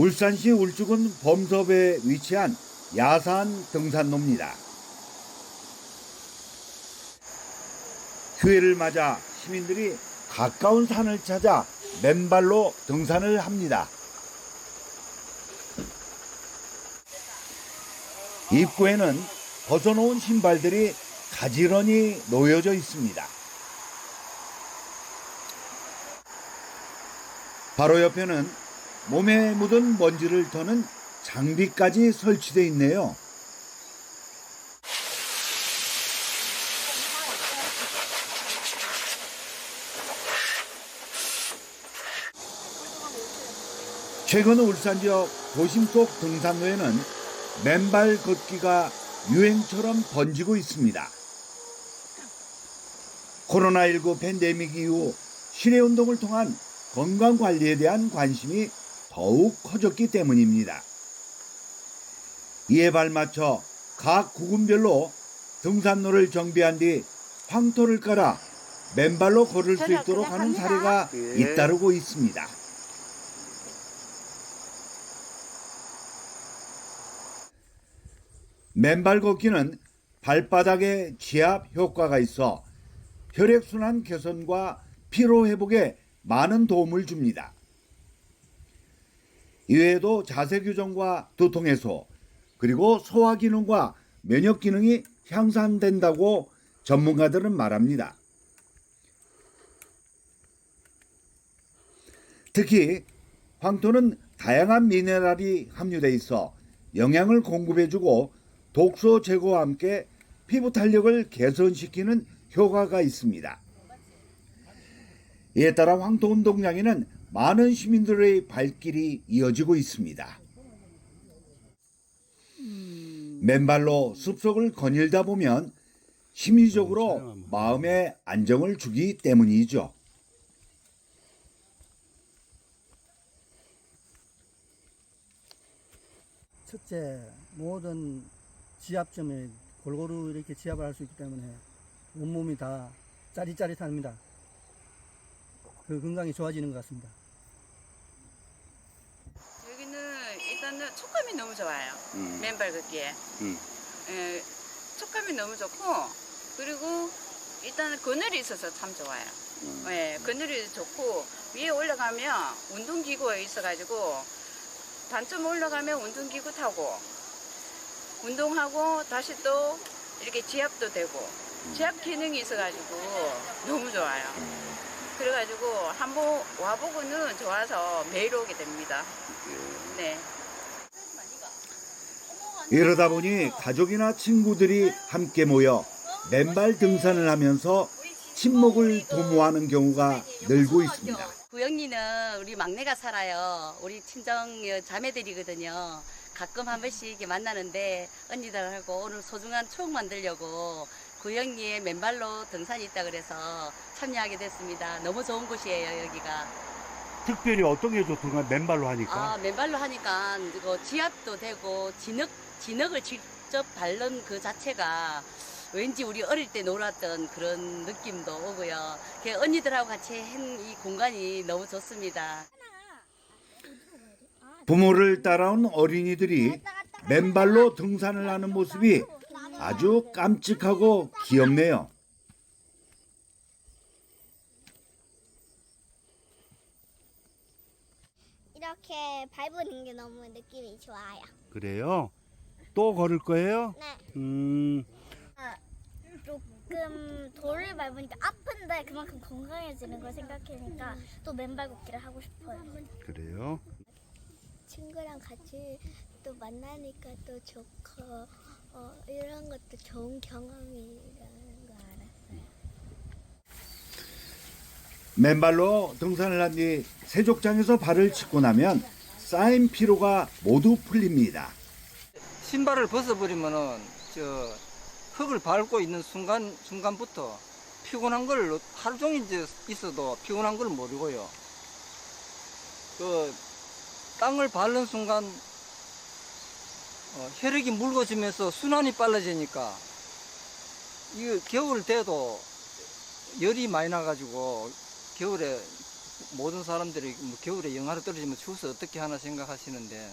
울산시 울주군 범섭에 위치한 야산 등산로입니다. 휴일을 맞아 시민들이 가까운 산을 찾아 맨발로 등산을 합니다. 입구에는 벗어놓은 신발들이 가지런히 놓여져 있습니다. 바로 옆에는 몸에 묻은 먼지를 터는 장비까지 설치되어 있네요. 최근 울산 지역 도심 속 등산로에는 맨발 걷기가 유행처럼 번지고 있습니다. 코로나19 팬데믹 이후 실내 운동을 통한 건강 관리에 대한 관심이 더욱 커졌기 때문입니다. 이에 발맞춰 각 구군별로 등산로를 정비한 뒤 황토를 깔아 맨발로 걸을 수 있도록 하는 사례가 잇따르고 있습니다. 맨발 걷기는 발바닥에 지압 효과가 있어 혈액순환 개선과 피로 회복에 많은 도움을 줍니다. 이외에도 자세 교정과 두통 해소, 그리고 소화 기능과 면역 기능이 향상된다고 전문가들은 말합니다. 특히 황토는 다양한 미네랄이 함유돼 있어 영양을 공급해주고 독소 제거와 함께 피부 탄력을 개선시키는 효과가 있습니다. 이에 따라 황토 운동장에는 많은 시민들의 발길이 이어지고 있습니다. 맨발로 숲속을 거닐다 보면 심리적으로 마음에 안정을 주기 때문이죠. 첫째, 모든 지압점에 골고루 이렇게 지압을 할 수 있기 때문에 온몸이 다 짜릿짜릿합니다. 그 건강이 좋아지는 것 같습니다. 촉감이 너무 좋아요. 맨발 걷기에. 음. 예, 촉감이 너무 좋고, 그리고 일단은 그늘이 있어서 참 좋아요. 예, 그늘이 좋고, 위에 올라가면 운동기구가 있어가지고, 단점 올라가면 운동기구 타고, 운동하고 다시 또 이렇게 지압도 되고, 지압 기능이 있어가지고 너무 좋아요. 그래가지고 한번 와보고는 좋아서 매일 오게 됩니다. 네. 이러다 보니 가족이나 친구들이 함께 모여 맨발 등산을 하면서 친목을 도모하는 경우가 늘고 있습니다. 구영리는 우리 막내가 살아요. 우리 친정 자매들이거든요. 가끔 한 번씩 만나는데 언니들하고 오늘 소중한 추억 만들려고 구영리에 맨발로 등산이 있다 그래서 참여하게 됐습니다. 너무 좋은 곳이에요, 여기가. 특별히 어떤 게 좋던가 맨발로 하니까 아, 맨발로 하니까 이거 지압도 되고 진흙, 진흙을 직접 밟는 그 자체가 왠지 우리 어릴 때 놀았던 그런 느낌도 오고요. 그 언니들하고 같이 한 이 공간이 너무 좋습니다. 부모를 따라온 어린이들이 맨발로 등산을 하는 모습이 아주 깜찍하고 귀엽네요. 이렇게 밟는 게 너무 느낌이 좋아요. 그래요? 또 걸을 거예요? 네. 음, 조금 돌을 밟으니까 아픈데 그만큼 건강해지는 걸 생각하니까 또 맨발 걷기를 하고 싶어요. 그래요? 친구랑 같이 또 만나니까 또 좋고 어, 이런 것도 좋은 경험이라는 거 알았어요. 맨발로 등산을 한 뒤 세족장에서 발을 씻고 나면 쌓인 피로가 모두 풀립니다. 신발을 벗어버리면은 저 흙을 밟고 있는 순간 순간부터 피곤한 걸 하루 종일 이제 있어도 피곤한 걸 모르고요. 그 땅을 밟는 순간 어, 혈액이 묽어지면서 순환이 빨라지니까 이거 겨울 돼도 열이 많이 나가지고 겨울에 모든 사람들이 뭐 겨울에 영하로 떨어지면 추워서 어떻게 하나 생각하시는데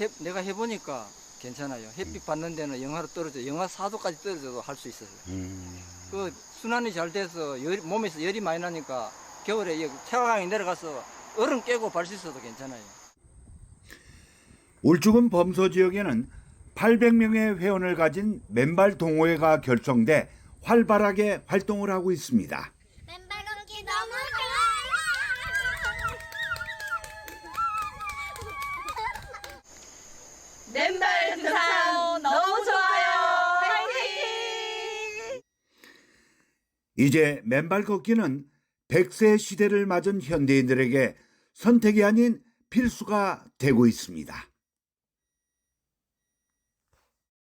해- 내가 해보니까 괜찮아요. 햇빛 받는 데는 영하로 떨어져 영하 4도까지 떨어져도 할 수 있어요. 음. 그 순환이 잘 돼서 열, 몸에서 열이 많이 나니까 겨울에 이 태화강이 내려가서 얼음 깨고 발수 있어도 괜찮아요. 울주군 범서 지역에는 800명의 회원을 가진 맨발 동호회가 결성돼 활발하게 활동을 하고 있습니다. 맨발 걷기 너무 좋아요. 맨발 등산 너무 좋아요. 화이팅! 이제 맨발 걷기는 100세 시대를 맞은 현대인들에게 선택이 아닌 필수가 되고 있습니다.